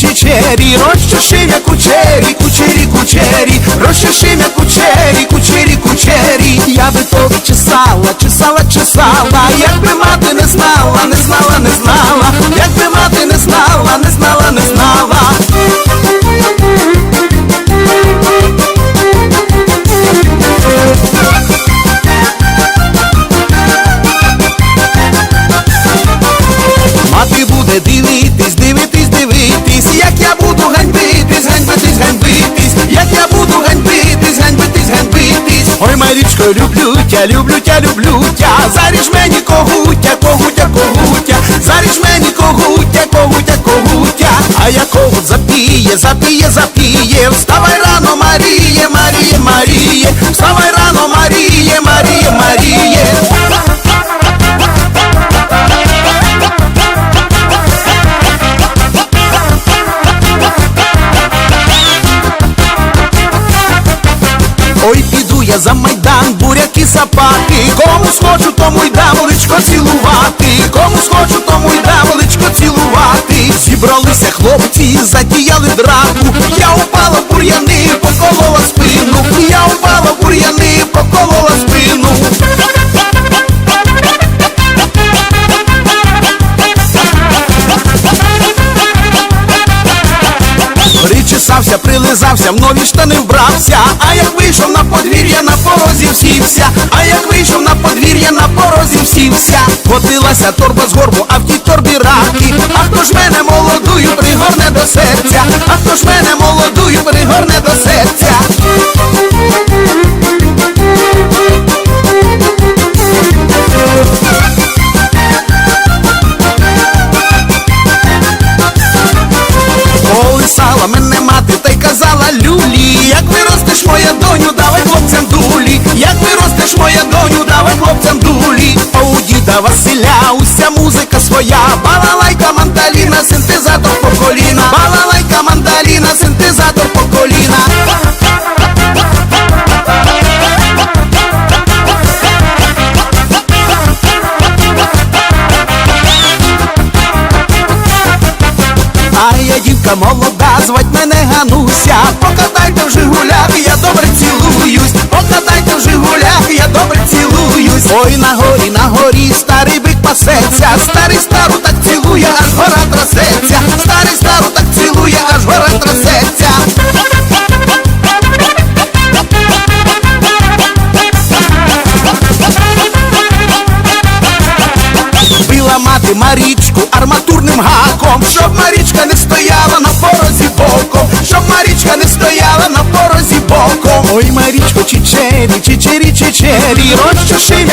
кучері, розчешив як кучері, кучері, кучері, розчешив як кучері, кучері, кучері. Я би тобі чесала, чесала, чесала, якби мати не знала, не знала, не знала, Марічко, люблю тя, люблю тя, люблю тя, заріж мені когутя, когутя, когутя, заріж мені когутя, когутя, когутя, а я когут запіє, запіє, запіє, вставай рано, Маріє, Маріє, Маріє, Ой, піду я за майдан, буряки сапати, кому схочу, тому й дам личко цілувати, кому Причесався, прилизався, в нові штани вбрався, а як вийшов на подвір'я, на порозі всівся, а як вийшов на подвір'я, на порозі всівся, Котилася торба з горбу, а в тій торбі раки. А хто ж мене молодую пригорне до серця? А Василя уся музика своя, балалайка, мандаліна, синтезатор по коліна, балалайка, мандаліна, синтезатор по коліна. А я дівка молода, звать мене Гануся. Покатайте в Жигулях, я добре цілуюсь. Покатайте в Жигулях, я добре цілуюсь. Ой, на горі, на горі, старий бик пасеться. Старий стару так цілує, аж гора трасеться. Старий стару так цілує, аж гора трасеться. Била мати Марічку арматурним гаком, щоб Марічка не стояла на порозі боком, щоб Марічка не стояла на порозі боком. Ой, Марічко, чичері, чичері, чичері, розчеши